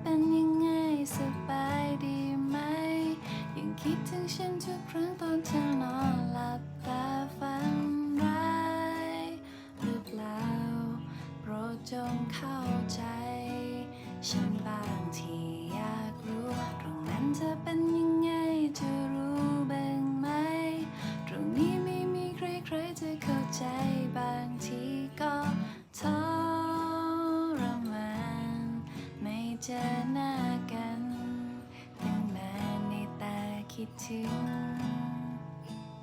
เป็นยังไงสบายดีไหม ยังคิดถึงฉันทุกครั้งตอนเธอนอนหลับตาฝันร้ายหรือเปล่า โปรดจงเข้าใจ ฉัน เจอหน้ากันตั้งนานในตาคิดถึง